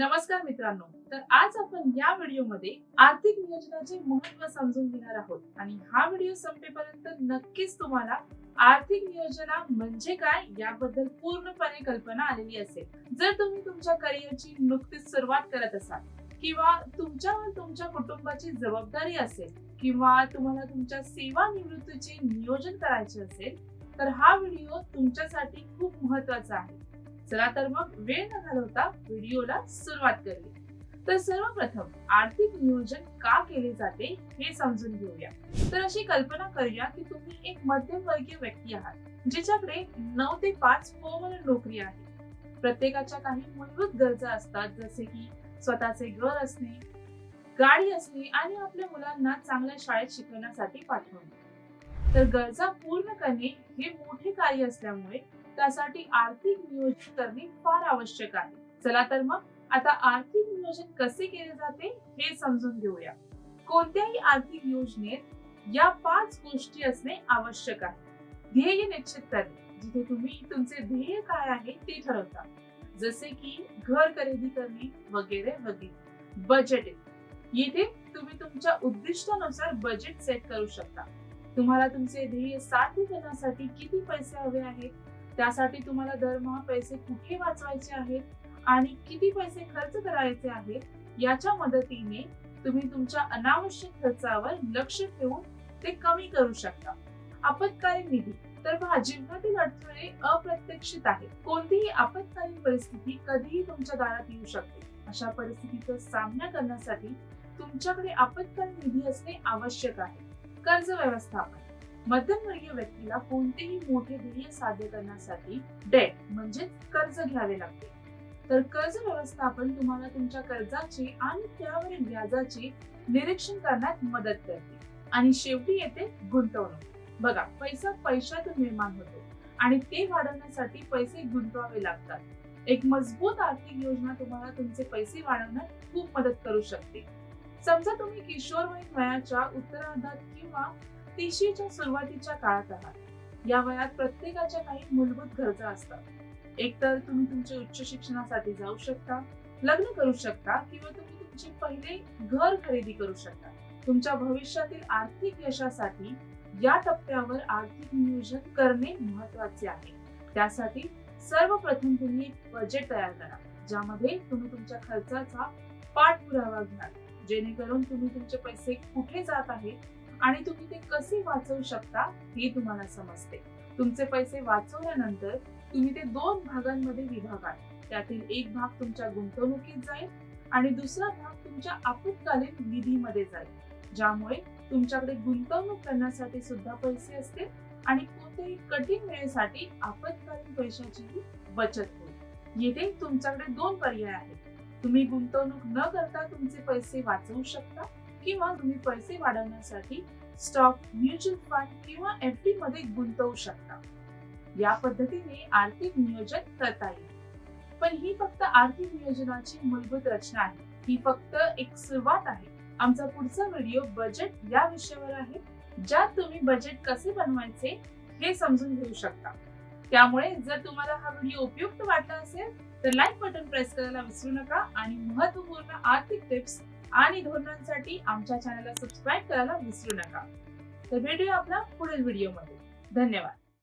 नमस्कार मित्रांनो. तर आज आपण या व्हिडिओमध्ये आर्थिक नियोजनाचे महत्त्व समजून घेणार आहोत. आणि हा व्हिडिओ संपेपर्यंत नक्कीच तुम्हाला आर्थिक नियोजना म्हणजे काय याबद्दल पूर्णपणे कल्पना आलेली असेल. जर तुम्ही तुमच्या करिअरची नुकतीच सुरुवात करत असाल किंवा तुमच्यावर तुमच्या कुटुंबाची जबाबदारी असेल किंवा तुम्हाला तुमच्या सेवा निवृत्तीचे नियोजन करायचे असेल तर हा व्हिडिओ तुमच्यासाठी खूप महत्त्वाचा आहे. चला तर मग वेळ न घालवता व्हिडिओला सुरुवात करूया. तर सर्वप्रथम आर्थिक नियोजन का केले जाते हे समजून घेऊया. तर अशी कल्पना करूया की तुम्ही एक मध्यमवर्गीय व्यक्ती आहात जिच्याकडे नऊ ते पाच फोन नोकरी आहे. प्रत्येकाच्या काही मूलभूत गरजा असतात जसे की स्वतःचे घर असणे गाडी असणे आणि आपल्या मुलांना चांगल्या शाळेत शिकवण्यासाठी पाठवणे. तर गरजा पूर्ण करणे हे मोठे कार्य असल्यामुळे त्यासाठी आर्थिक नियोजन करणे फार आवश्यक आहे. चला तर मग आता आर्थिक नियोजन कसे केले जाते हे समजून घेऊया. कोणत्याही आर्थिक योजनेत या पाच गोष्टी असणे आवश्यक आहे. ध्येय निश्चित करणे जिथे तुम्ही तुमचे ध्येय काय आहे ते ठरवता. जसे की घर खरेदी करणे वगैरे वगैरे. बजेट येथे तुम्ही तुमच्या उद्दिष्टानुसार बजेट सेट करू शकता. तुम्हाला तुमचे ध्येय साध्य करण्यासाठी किती पैसे हवे आहेत? त्यासाठी तुम्हाला दरमहा पैसे कुठे वाचवायचे आहेत आणि किती पैसे खर्च करायचे आहेत याच्या मदतीने तुम्ही तुमच्या अनावश्यक खर्चावर लक्ष ठेवून ते कमी करू शकता. आपत्कालीन निधी. तर पहा जीवनातील अडथळे अप्रत्यक्षित आहेत. कोणतीही आपत्कालीन परिस्थिती कधीही तुमच्या दारात येऊ शकते. अशा परिस्थितीचा सामना करण्यासाठी तुमच्याकडे आपत्कालीन निधी असणे आवश्यक आहे. कर्ज व्यवस्थापन. मध्यमवर्गीय व्यक्तीला कोणतेही मोठे ध्येय साध्य करण्यासाठी डेट म्हणजे कर्ज घ्यावे लागते. तर कर्ज व्यवस्थापन तुम्हाला तुमच्या कर्जाचे आणि त्यावरील व्याजाचे निरीक्षण करण्यात मदत करते. आणि शेवटी येते गुंतवणूक. बघा पैसा पैशातून निर्माण होतो आणि ते वाढवण्यासाठी पैसे गुंतवावे लागतात. एक मजबूत आर्थिक योजना तुम्हाला तुमचे पैसे वाढवण्यात खूप मदत करू शकते. समजा तुम्ही किशोरवयीन वयाच्या उत्तरार्धात किंवा तिशीच्या सुरुवातीच्या काळात आहात. या वयात प्रत्येकाच्या काही मूलभूत गरजा असतात. एकतर तुम्ही तुमचे उच्च शिक्षणासाठी जाऊ शकता लग्न करू शकता किंवा तुम्ही तुमचे पहिले घर खरेदी करू शकता. तुमच्या भविष्यातील आर्थिक यशासाठी या टप्प्यावर आर्थिक नियोजन करणे महत्त्वाचे आहे. त्यासाठी सर्वप्रथम तुम्ही एक बजेट तयार करा ज्यामध्ये तुम्ही तुमच्या खर्चाचा पाठपुरावा घ्याल. जेणेकरून तुम्ही तुमचे पैसे कुठे जात आहेत आणि तुम्ही ते कसे वाचवू शकता हे तुम्हाला समजते. तुमचे पैसे वाचवल्यानंतर तुम्ही ते दोन भागांमध्ये विभागाल. त्यातील एक भाग तुमच्या गुंतवणुकीत जाईल आणि दुसरा भाग तुमच्या आपत्कालीन निधीमध्ये जाईल ज्यामुळे तुमच्याकडे गुंतवणूक करण्यासाठी सुद्धा पैसे असतील आणि कोणत्याही कठीण वेळेसाठी आपत्कालीन पैशाचीही बचत होईल. येथे तुमच्याकडे दोन पर्याय आहेत. तुम्ही गुंतवणूक न करता तुमचे पैसे वाचवू शकता किंवा तुम्ही पैसे वाढवण्यासाठी स्टॉक म्युच्युअल फंड किंवा एफ डी मध्ये गुंतवू शकता. या पद्धतीने आर्थिक नियोजन करता येईल. पण ही फक्त आर्थिक नियोजनाची मूलभूत रचना आहे. ही फक्त एक सुरुवात आहे. आमचा पुढचा व्हिडिओ बजेट या विषयावर आहे. ज्यात तुम्ही बजेट कसे बनवायचे हे समजून घेऊ शकता. त्यामुळे जर तुम्हाला हा व्हिडिओ उपयुक्त वाटला असेल तर लाईक बटन प्रेस करायला विसरू नका आणि महत्त्वपूर्ण आर्थिक टिप्स आणि धोरणांसाठी आमच्या चॅनलला सबस्क्राईब करायला विसरू नका. तर भेटूया आपला पुढील व्हिडिओमध्ये धन्यवाद.